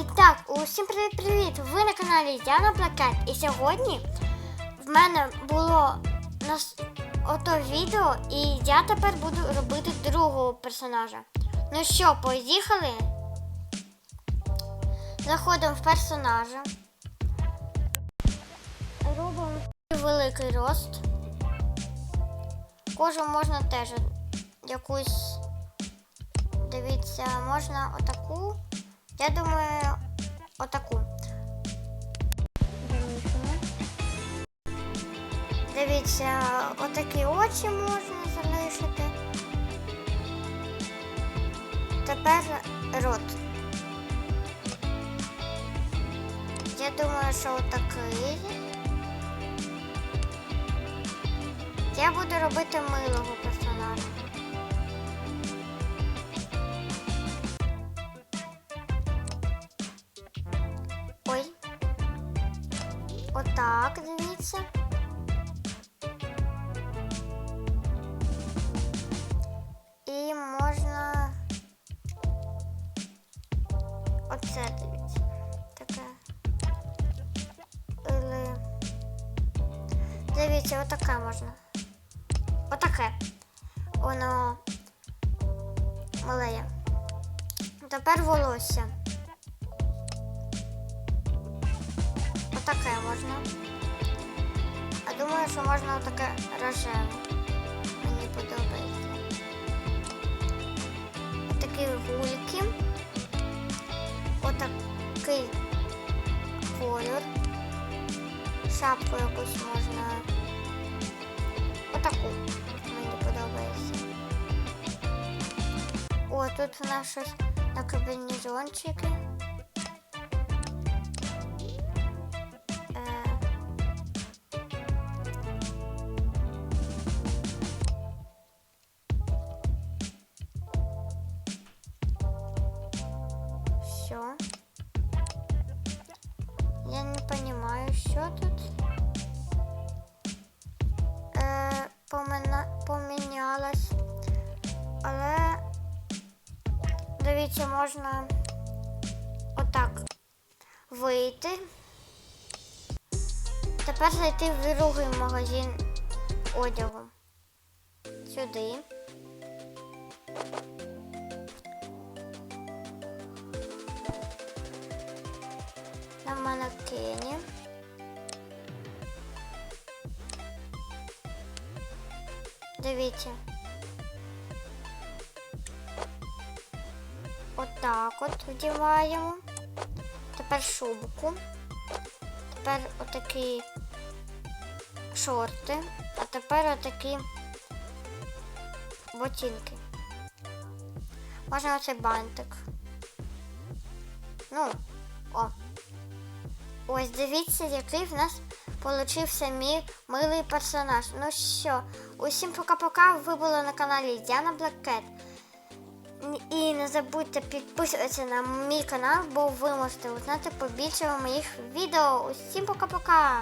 І так, усім привіт-привіт! Ви на каналі Яна Плакет. І сьогодні в мене було нас ото відео, і я тепер буду робити другого персонажа. Ну що, поїхали? Заходимо в персонажа. Робимо великий рост. Кожу можна теж якусь. Дивіться, можна отаку. Я думаю, отаку. Дивіться, отакі очі можна залишити. Тепер рот. Я думаю, що отакий. Я буду робити милого персонажа. Отак, дивіться. І можна оце дивіться. Таке. Или... Дивіться, отаке можна. Отаке. Воно малеє. Тепер волосся. Отаке можна. А думаю, що можна отаке рожеве. Мені подобається. Отакі гульки. Отакий кольор. Шапку якусь можна. Отаку. Мені подобається. О, тут у нас щось на кабінезончики. Що тут. Е, поміна... помінялось. Але дивіться, можна отак вийти. Тепер зайти в другий магазин одягу. Сюди. На манекені. Дивіться. Отак от вдіваємо. Тепер шубку. Тепер отакі шорти, а тепер отакі ботинки. Можна оцей бантик. Ну, о. Ось дивіться, який в нас получився мій милий персонаж. Ну що, усім пока-пока. Ви були на каналі Діана Блакет. І не забудьте підписуватися на мій канал, бо ви можете узнати побільше моїх відео. Усім пока-пока!